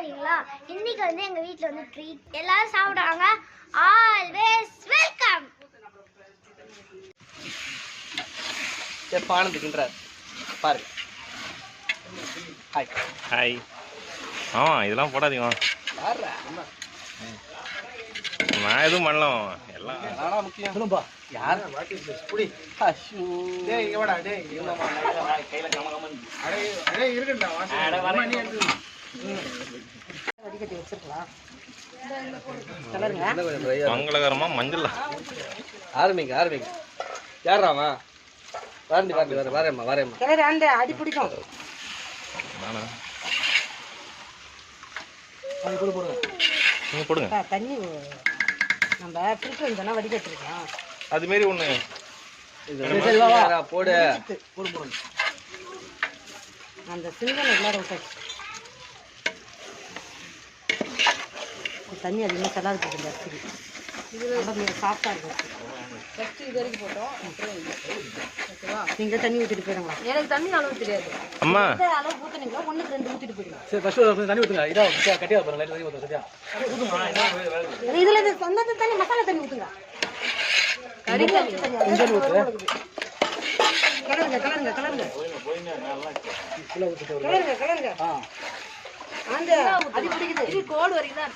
பார்க்குறீங்களா இன்னைக்கு வந்து எங்கள் வீட்டில் வந்து ட்ரீட் எல்லாரும் சாப்பிடுவாங்க. ஆல்வேஸ் வெல்கம் சரி பானத்துக்குன்றார் பாரு. ஹாய் ஹாய் ஆமா இதெல்லாம் போடாதீங்க. நான் எதுவும் பண்ணல மாமா. எல்லாம். நானா முக்கியம்? சொல்லுப்பா யார்? புடி. அஷூ. டேய் இங்க வாடா டேய். கையில கம அடே அடே இருக்கடா வாசி அட வர நீ எடுத்து வடிகட்டி வச்சிருக்கலாம் மங்களகரமா மஞ்சள். ஆரம்பிங்க ஆரம்பிங்க. யாராமா வாரண்டி வாரண்டி வர வரேம்மா வரேம்மா. கிளறி அந்த அடி பிடிக்கும். நானா? அது கூட போடுங்க. நீங்க போடுங்க. தண்ணி நம்ம ஃபில்டர் இருந்தோம்னா வடிகட்டிருக்கலாம் அது மாரி ஒண்ணு. சரி சரி வா வா போடு. போடு போடு. அந்த சிந்தனை எல்லாரும் விட்டாச்சு தண்ணி அதிகமாக செல்லாது போகுது இந்த அரிசி. இது சாஃப்டாக இருக்கும் ஃபஸ்ட்டு இது வரைக்கும் போட்டோம் ஓகேவா? நீங்கள் தண்ணி ஊற்றிட்டு போயிடுங்களா எனக்கு தண்ணி அளவு தெரியாது. அம்மா. அளவு ஊற்றுனீங்களோ ஒன்றுக்கு ரெண்டு ஊற்றிட்டு போயிடுங்க. சரி ஃபர்ஸ்ட் தண்ணி ஊத்துங்க. இதா கட்டியா பாருங்க லைட் தண்ணி ஊத்துங்க சரியா? இதில் இது தண்ணி மசாலா தண்ணி ஊற்றுங்க கறி தண்ணி. ஆ. பிடிக்குது இது கோடு வரைக்கும் தான்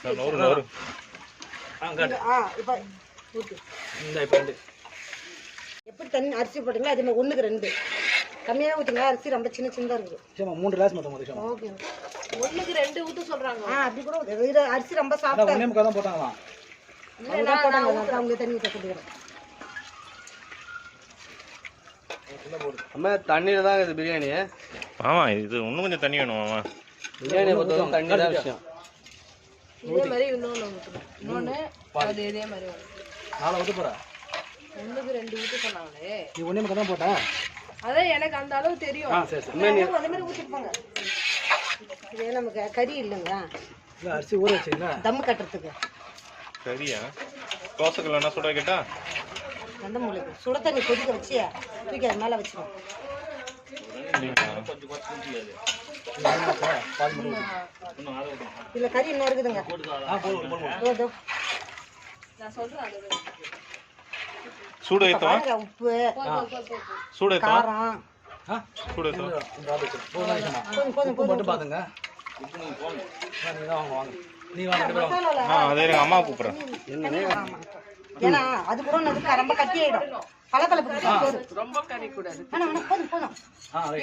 ஊற்று ரெண்டு. எப்படி தண்ணி அரிசி போட்டீங்களோ அதே மாதிரி ஒன்றுக்கு ரெண்டு. கம்மியாக ஊற்றுங்க அரிசி ரொம்ப சின்ன சின்னதாக இருக்குது. மூணு கிளாஸ் சரிம்மா ஓகே ஒண்ணுக்கு ரெண்டு ஊத்து சொல்றாங்க. ஆ அப்படி கூட. இது அரிசி ரொம்ப முக்கால் தான் போட்டாங்களாம் அவங்க போட்டாங்க நான் அவங்க தண்ணி ஊற்ற அம்மா தண்ணியில் தான் இது பிரியாணி. ஆமா இது இன்னும் கொஞ்சம் தண்ணி வேணும் மாமா. பிரியாணி பொறுத்தவரைக்கும் தண்ணி தான் விஷயம். இதே மாதிரி இன்னொன்று இன்னொன்று அது இதே மாதிரி வரும். நாளை ஊற்ற போகிறா ஒண்ணுக்கு ரெண்டு ஊத்து சொன்னாங்களே. நீ தான் போட்டா? அதான் எனக்கு அந்த அளவு தெரியும். அதே மாதிரி ஊற்றிட்டு போங்க இது நமக்கு கறி இல்லைங்க இல்லை அரிசி ஊற வச்சிங்களா தம்மு கட்டுறதுக்கு. சரியா என்ன சுட கேட்டா அந்த மூலிகை. சுட தண்ணி கொதிக்க வச்சு தூக்கி அது மேலே வச்சிடும் இதில் கறி இன்னும் இருக்குதுங்க. சூடு ஏத்தவா? பாருங்க உப்பு சூடு ஏத்தவா? காரம். ஆ சூடு. போதும். போதும் போதும் பாத்துங்க. ஆ அதே அம்மா கூப்பிடுறேன். ஏன்னா அது கூட ரொம்ப கட்டியாயிடும். பளபளப்புக்கு சோறு ரொம்ப கறி கூடாது. போதும் போதும். அது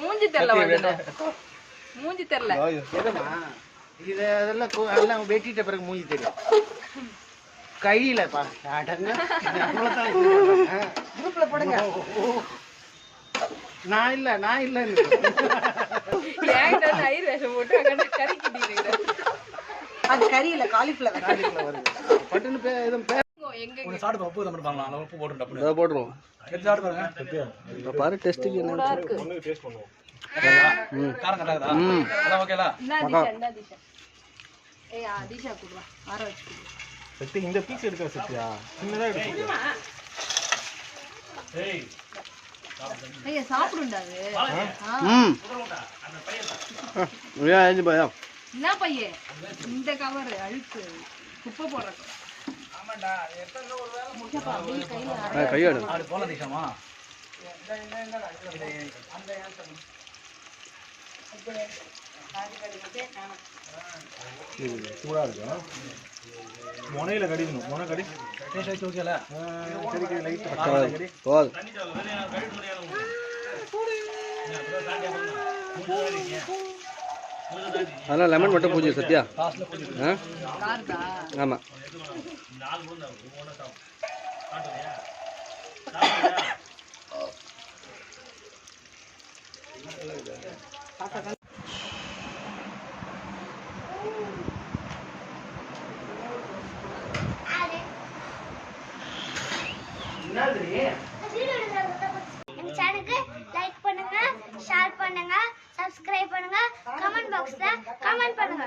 மூஞ்சி தெரியல மூஞ்சி தெரியல. இது அதெல்லாம் எல்லாம் வெட்டிட்ட பிறகு மூஞ்சி தெரியும். குரூப்ல போடுங்க. நான் இல்ல நான் போட்டு கிட்டிக்கிறேன் அது கறி இல்ல காலிஃபிளவர் வருது. பட்டுன்னு பே எதுவும் பே எங்க உங்க சாப்பிட்டு உப்பு பண்ணலாம் போட்டு டப்பு இதை எடுத்து பாருங்க. இப்போ பாரு டெஸ்ட்டுக்கு என்ன? காரம் கட்டாதா அதான் ஓகேலா என்ன திஷா என்ன திஷா ஏய் ஆ, திஷா கொடுறா. ஆற வச்சு கொடு. சக்தி இந்த பீஸ் எடுக்க சத்யா சின்னதா எடுத்து ஐயா சாப்பிடுண்டா அது. ம். ஏன் பயம் என்ன பையன் இந்த கவர் அழுக்கு குப்பை போடுற கையாடு. போலாம் தீஷாமா சூடா இருக்கும் முனையில கடிக்கணும். முனை கடி. டேஸ்ட் ஆச்சு ஓகேல? சரி லைட் போதும் அதெல்லாம் லெமன் மட்டும் பூஜை சத்யா ஆமா ஆமாம் நம்ம லைக் பண்ணுங்க ஷேர் பண்ணுங்க சப்ஸ்கிரைப் பண்ணுங்க. கமெண்ட் பாக்ஸ்ல கமெண்ட் பண்ணுங்க.